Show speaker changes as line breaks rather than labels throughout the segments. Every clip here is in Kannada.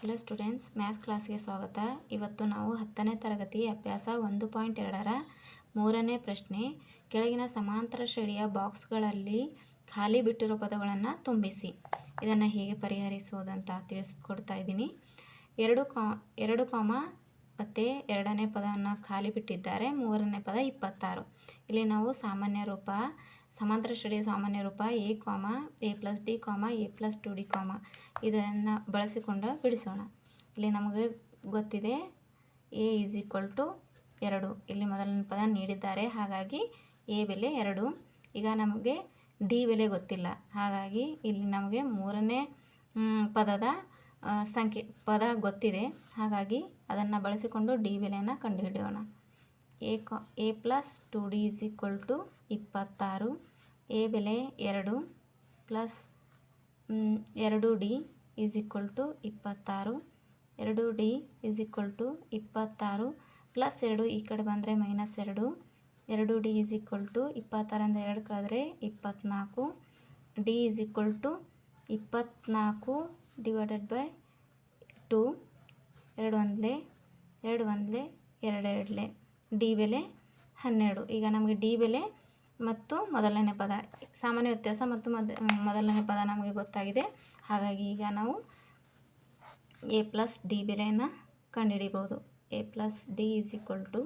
ಹಲೋ ಸ್ಟೂಡೆಂಟ್ಸ್ ಮ್ಯಾಥ್ಸ್ ಕ್ಲಾಸ್ಗೆ ಸ್ವಾಗತ. ಇವತ್ತು ನಾವು ಹತ್ತನೇ ತರಗತಿ ಅಭ್ಯಾಸ ಒಂದು ಪಾಯಿಂಟ್ ಎರಡರ ಮೂರನೇ ಪ್ರಶ್ನೆ. ಕೆಳಗಿನ ಸಮಾಂತರ ಶ್ರೇಣಿಯ ಬಾಕ್ಸ್ಗಳಲ್ಲಿ ಖಾಲಿ ಬಿಟ್ಟಿರೋ ಪದಗಳನ್ನು ತುಂಬಿಸಿ. ಇದನ್ನು ಹೇಗೆ ಪರಿಹರಿಸುವುದಂತ ತಿಳಿಸ್ಕೊಡ್ತಾ ಇದ್ದೀನಿ. ಎರಡು ಕಾ, ಎರಡು ಕಾಮ ಮತ್ತು ಎರಡನೇ ಪದವನ್ನು ಖಾಲಿ ಬಿಟ್ಟಿದ್ದಾರೆ. ಮೂರನೇ ಪದ ಇಪ್ಪತ್ತಾರು. ಇಲ್ಲಿ ನಾವು ಸಾಮಾನ್ಯ ರೂಪ ಸಮಾಂತರ ಶ್ರೇಣಿಯ ಸಾಮಾನ್ಯ ರೂಪ A comma A plus D comma A plus two D comma ಇದನ್ನು ಬಳಸಿಕೊಂಡು ಬಿಡಿಸೋಣ. ಇಲ್ಲಿ ನಮಗೆ ಗೊತ್ತಿದೆ ಎ ಈಸ್ ಈಕ್ವಲ್ ಟು ಎರಡು. ಇಲ್ಲಿ ಮೊದಲನೇ ಪದ ನೀಡಿದ್ದಾರೆ. ಹಾಗಾಗಿ ಎ ಬೆಲೆ ಎರಡು. ಈಗ ನಮಗೆ ಡಿ ಬೆಲೆ ಗೊತ್ತಿಲ್ಲ. ಹಾಗಾಗಿ ಇಲ್ಲಿ ನಮಗೆ ಮೂರನೇ ಪದದ ಸಂಖ್ಯೆ, ಪದ ಗೊತ್ತಿದೆ. ಹಾಗಾಗಿ ಅದನ್ನು ಬಳಸಿಕೊಂಡು ಡಿ ಬೆಲೆಯನ್ನು ಕಂಡುಹಿಡಿಯೋಣ. ಎ ಕಾ A plus two D is equal to ಇಪ್ಪತ್ತಾರು. ಎ ಬೆಲೆ ಎರಡು ಪ್ಲಸ್ ಎರಡು ಡಿ ಈಸ್ ಈಕ್ವಲ್ ಟು ಇಪ್ಪತ್ತಾರು. ಎರಡು ಡಿ ಈಸ್ ಈಕ್ವಲ್ ಟು ಇಪ್ಪತ್ತಾರು ಪ್ಲಸ್ ಎರಡು ಈ ಕಡೆ ಬಂದರೆ ಮೈನಸ್ ಎರಡು. ಎರಡು ಡಿ ಈಸ್ ಈಕ್ವಲ್ ಟು ಇಪ್ಪತ್ತಾರಿಂದ ಎರಡು ಕಳೆದ್ರೆ ಇಪ್ಪತ್ತ್ನಾಲ್ಕು ಡಿ ಈಸ್ ಈಕ್ವಲ್ ಟು ಇಪ್ಪತ್ತ್ನಾಲ್ಕು ಡಿವೈಡೆಡ್ ಬೈ ಟು ಎರಡು ಒಂದಲೇ ಎರಡು ಒಂದಲೇ ಎರಡು ಎರಡಲೇ ಡಿ ಬೆಲೆ ಹನ್ನೆರಡು. ಈಗ ನಮಗೆ ಡಿ ಬೆಲೆ ಮತ್ತು ಮೊದಲನೇ ಪದ. ಸಾಮಾನ್ಯ ವ್ಯತ್ಯಾಸ ಮತ್ತು ಮೊದ ಮೊದಲನೇ ಪದ ನಮಗೆ ಗೊತ್ತಾಗಿದೆ. ಹಾಗಾಗಿ ಈಗ ನಾವು ಎ ಪ್ಲಸ್ ಡಿ ಬೆಲೆಯನ್ನು ಕಂಡುಹಿಡಿಬೋದು. A plus D is equal to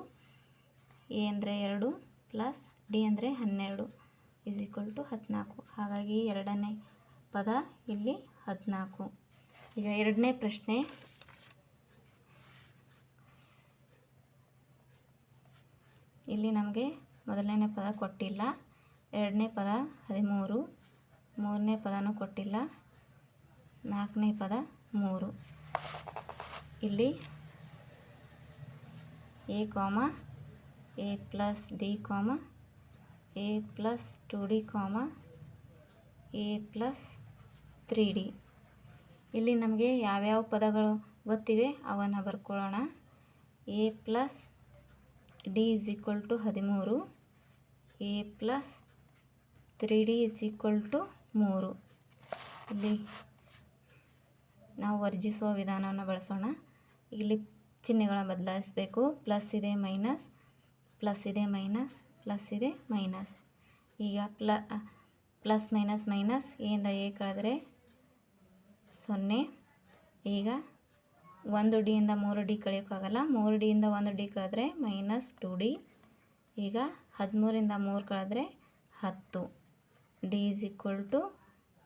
A ಅಂದರೆ ಎರಡು ಪ್ಲಸ್ ಡಿ ಅಂದರೆ ಹನ್ನೆರಡು ಈಸ್ ಈಕ್ವಲ್ ಟು ಹದಿನಾಲ್ಕು. ಹಾಗಾಗಿ ಎರಡನೇ ಪದ ಇಲ್ಲಿ ಹದಿನಾಲ್ಕು. ಈಗ ಎರಡನೇ ಪ್ರಶ್ನೆ. ಇಲ್ಲಿ ನಮಗೆ ಮೊದಲನೇ ಪದ ಕೊಟ್ಟಿಲ್ಲ. ಎರಡನೇ ಪದ ಹದಿಮೂರು, ಮೂರನೇ ಪದನೂ ಕೊಟ್ಟಿಲ್ಲ. ನಾಲ್ಕನೇ ಪದ ಮೂರು. ಇಲ್ಲಿ A comma, A plus D comma, A plus two D comma, A plus three D. ಇಲ್ಲಿ ನಮಗೆ ಯಾವ್ಯಾವ ಪದಗಳು ಗೊತ್ತಿವೆ ಅವನ್ನು ಬರ್ಕೊಳ್ಳೋಣ. A plus D is equal to ಹದಿಮೂರು A plus three D is equal to ಮೂರು. ಇಲ್ಲಿ ನಾವು ವರ್ಜಿಸುವ ವಿಧಾನವನ್ನು ಬಳಸೋಣ. ಇಲ್ಲಿ ಚಿಹ್ನೆಗಳನ್ನು ಬದಲಾಯಿಸಬೇಕು. ಪ್ಲಸ್ ಇದೆ ಮೈನಸ್ ಪ್ಲಸ್ ಇದೆ ಮೈನಸ್ ಪ್ಲಸ್ ಇದೆ ಮೈನಸ್ ಈಗ ಪ್ಲ ಪ್ಲಸ್ ಮೈನಸ್ ಮೈನಸ್ ಎಯಿಂದ ಎ ಕಳೆದರೆ ಸೊನ್ನೆ. ಈಗ ಒಂದು ಡಿಯಿಂದ ಮೂರು ಡಿ ಕಳೆಯೋಕ್ಕಾಗಲ್ಲ. ಮೂರು ಡಿಯಿಂದ ಒಂದು ಡಿ ಕಳೆದ್ರೆ ಮೈನಸ್ ಟು ಡಿ ಈಗ ಹದಿಮೂರಿಂದ ಮೂರು ಕಳೆದ್ರೆ ಹತ್ತು. D is equal to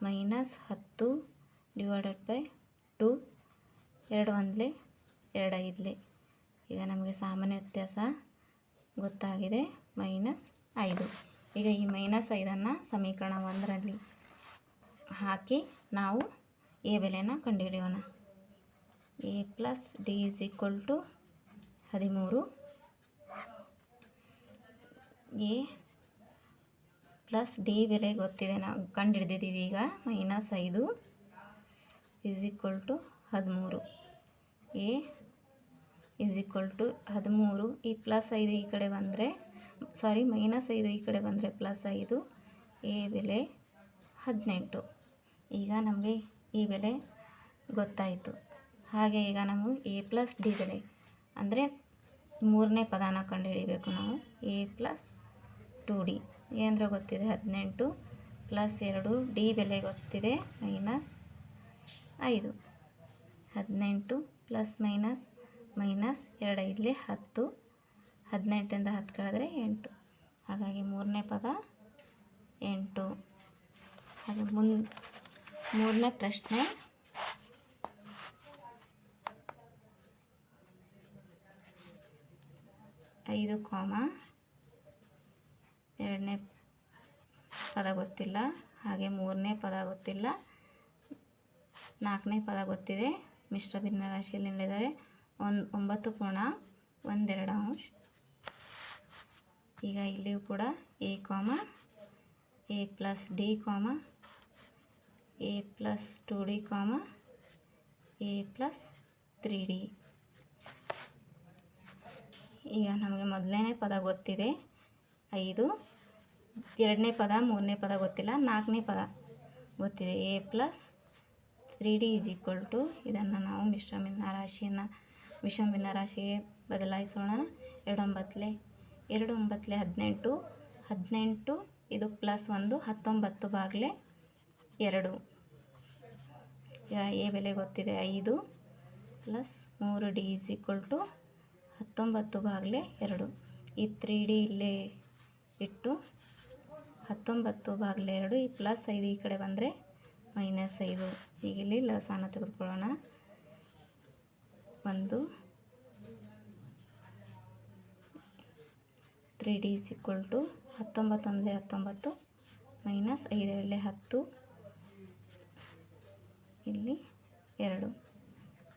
minus ಹತ್ತು ಡಿವೈಡೆಡ್ ಬೈ ಟು ಎರಡು ಒಂದಲೇ ಎರಡು ಐದಲೇ. ಈಗ ನಮಗೆ ಸಾಮಾನ್ಯ ವ್ಯತ್ಯಾಸ ಗೊತ್ತಾಗಿದೆ. ಮೈನಸ್ ಐದು. ಈಗ ಈ ಮೈನಸ್ ಐದನ್ನು ಸಮೀಕರಣ ಒಂದರಲ್ಲಿ ಹಾಕಿ ನಾವು ಎ ಬೆಲೆಯನ್ನು ಕಂಡುಹಿಡಿಯೋಣ. A plus D is equal to ಹದಿಮೂರು. ಎ ಪ್ಲಸ್ ಡಿ ಬೆಲೆ ಗೊತ್ತಿದೆ ನಾವು ಕಂಡುಹಿಡ್ದಿದ್ದೀವಿ ಈಗ, ಮೈನಸ್ ಐದು ಇಸ್ ಈಕ್ವಲ್ ಟು ಹದಿಮೂರು. ಎ ಈಸ್ ಈಕ್ವಲ್ ಟು ಹದಿಮೂರು. ಈ ಪ್ಲಸ್ ಐದು ಈ ಕಡೆ ಬಂದರೆ ಸಾರಿ ಮೈನಸ್ ಐದು ಈ ಕಡೆ ಬಂದರೆ ಪ್ಲಸ್ ಐದು. ಎ ಬೆಲೆ ಹದಿನೆಂಟು. ಈಗ ನಮಗೆ ಈ ಬೆಲೆ ಗೊತ್ತಾಯಿತು. ಹಾಗೆ ಈಗ ನಾವು ಎ ಪ್ಲಸ್ ಡಿ ಬೆಲೆ, ಅಂದರೆ ಮೂರನೇ ಪದಾನ ಕಂಡುಹಿಡಿಬೇಕು ನಾವು. A plus two D. ಏನರ ಗೊತ್ತಿದೆ? ಹದಿನೆಂಟು ಪ್ಲಸ್ ಎರಡು ಡಿ ಬೆಲೆ ಗೊತ್ತಿದೆ. ಮೈನಸ್ ಐದು. ಹದಿನೆಂಟು ಪ್ಲಸ್ ಮೈನಸ್ ಮೈನಸ್ ಎರಡು. ಇಲ್ಲಿ ಹತ್ತು. ಹದಿನೆಂಟರಿಂದ ಹತ್ತು ಕಳೆದ್ರೆ ಎಂಟು. ಹಾಗಾಗಿ ಮೂರನೇ ಪದ ಎಂಟು. ಹಾಗೆ ಮುನ್, ಮೂರನೇ ಪ್ರಶ್ನೆ. ಐದು ಕಾಮ ಎರಡನೇ ಪದ ಗೊತ್ತಿಲ್ಲ ಹಾಗೆ ಮೂರನೇ ಪದ ಗೊತ್ತಿಲ್ಲ. ನಾಲ್ಕನೇ ಪದ ಗೊತ್ತಿದೆ. ಮಿಶ್ರ ಭಿನ್ನರಾಶಿಯಲ್ಲಿ ನೀಡಿದರೆ ಒಂದು, ಒಂಬತ್ತು ಪೂರ್ಣ, ಒಂದೆರಡು ಅಂಶ. ಈಗ ಇಲ್ಲಿಯೂ ಕೂಡ A comma, A plus D comma, A plus two D comma, A plus three D. ಈಗ ನಮಗೆ ಮೊದಲನೇ ಪದ ಗೊತ್ತಿದೆ. ಐದು ಎರಡನೇ ಪದ, ಮೂರನೇ ಪದ ಗೊತ್ತಿಲ್ಲ. ನಾಲ್ಕನೇ ಪದ ಗೊತ್ತಿದೆ. A plus three D is equal to ಇದನ್ನು ನಾವು ಮಿಶ್ರ ಭಿನ್ನರಾಶಿಯನ್ನು ಮಿಶ್ರ ಭಿನ್ನರಾಶಿಗೆ ಬದಲಾಯಿಸೋಣ. ಎರಡೊಂಬತ್ತಲೆ ಎರಡು ಒಂಬತ್ತಲೆ ಹದಿನೆಂಟು ಹದಿನೆಂಟು ಇದು ಪ್ಲಸ್ ಒಂದು, ಹತ್ತೊಂಬತ್ತು ಬಾಗಿಲೆ ಎರಡು. ಎ ಬೆಲೆ ಗೊತ್ತಿದೆ. ಐದು ಪ್ಲಸ್ ಮೂರು ಡಿ ಈಸ್ ಈಕ್ವಲ್ ಟು ಹತ್ತೊಂಬತ್ತು ಬಾಗಿಲೆ ಎರಡು. ಈ ತ್ರೀ ಡಿ ಇಲ್ಲೇ ಇಟ್ಟು ಹತ್ತೊಂಬತ್ತು ಬಾಗಿಲೆ ಎರಡು, ಈ ಪ್ಲಸ್ ಐದು ಈ ಕಡೆ ಬಂದರೆ ಮೈನಸ್ ಐದು. ಈಗ ಇಲ್ಲಿ ಲಸಾನ ತೆಗೆದುಕೊಳ್ಳೋಣ. ಒಂದು. Three D is equal to ಹತ್ತೊಂಬತ್ತು ಅಂದರೆ ಹತ್ತೊಂಬತ್ತು, ಮೈನಸ್ ಐದರಲ್ಲಿ ಹತ್ತು. ಇಲ್ಲಿ ಎರಡು.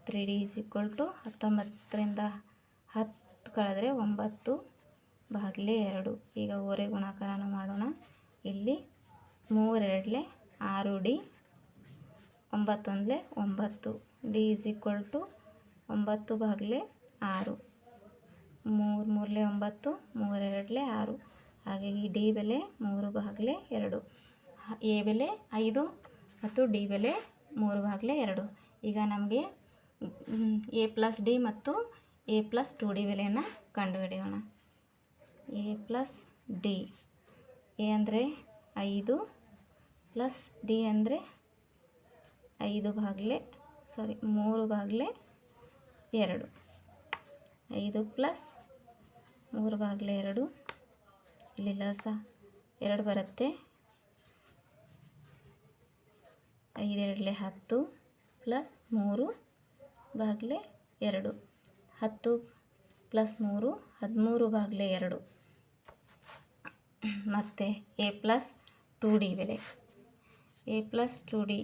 Three D is equal to ಹತ್ತೊಂಬತ್ತರಿಂದ ಹತ್ತು ಕಳೆದ್ರೆ ಒಂಬತ್ತು ಬಾಗಿಲೆ ಎರಡು. ಈಗ ಓರೆ ಗುಣಾಕಾರನ ಮಾಡೋಣ. ಇಲ್ಲಿ ಮೂರೆರಡಲೆ ಆರು ಡಿ, ಒಂಬತ್ತೊಂದಲೆ ಒಂಬತ್ತು. ಡಿ ಇಸ್ ಈಕ್ವಲ್ ಟು ಒಂಬತ್ತು ಬಾಗಿಲೆ ಆರು. ಮೂರು ಮೂರಲೆ ಒಂಬತ್ತು, ಮೂರೆರಡಲೆ ಆರು. ಹಾಗಾಗಿ ಡಿ ಬೆಲೆ ಮೂರು ಬಾಗಿಲೆ ಎರಡು. ಎ ಬೆಲೆ ಐದು ಮತ್ತು ಡಿ ಬೆಲೆ ಮೂರು ಬಾಗಿಲೆ ಎರಡು. ಈಗ ನಮಗೆ ಎ ಪ್ಲಸ್ ಡಿ ಮತ್ತು ಎ ಪ್ಲಸ್ ಟು ಡಿ ಬೆಲೆಯನ್ನು ಕಂಡುಹಿಡಿಯೋಣ. A plus D. ಎ ಅಂದರೆ ಐದು ಪ್ಲಸ್ ಡಿ ಅಂದರೆ ಐದು ಬಾಗಿಲೆ ಸಾರಿ ಮೂರು ಬಾಗಿಲೆ ಎರಡು. ಐದು ಪ್ಲಸ್ ಮೂರು ಬಾಗಿಲೆ ಎರಡು, ಇಲ್ಲಿ ಲಸ ಎರಡು ಬರುತ್ತೆ. ಐದೆರಡಲೆ ಹತ್ತು ಪ್ಲಸ್ ಮೂರು ಬಾಗಿಲೆ ಎರಡು. ಹತ್ತು ಪ್ಲಸ್ ಮೂರು, ಹದಿಮೂರು ಬಾಗಿಲೆ ಎರಡು. ಮತ್ತು ಎ ಪ್ಲಸ್ ಟು ಡಿ ಬೆಲೆ. A plus two D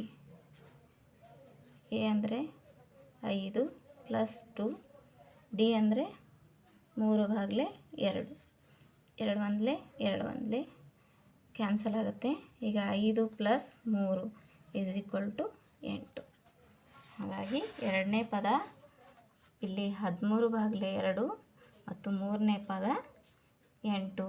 A ಅಂದರೆ ಐದು ಪ್ಲಸ್ ಟು ಡಿ ಅಂದರೆ ಮೂರು ಬಾಗಿಲೆ ಎರಡು. ಎರಡು ಒಂದಲೇ ಎರಡು ಒಂದಲೇ. ಕ್ಯಾನ್ಸಲ್ ಆಗುತ್ತೆ. ಈಗ ಐದು ಪ್ಲಸ್ ಮೂರು ಇಸ್ ಈಕ್ವಲ್ ಟು ಎಂಟು. ಹಾಗಾಗಿ ಎರಡನೇ ಪದ ಇಲ್ಲಿ ಹದಿಮೂರು ಬಾಗಿಲೆ ಎರಡು ಮತ್ತು ಮೂರನೇ ಪದ ಎಂಟು.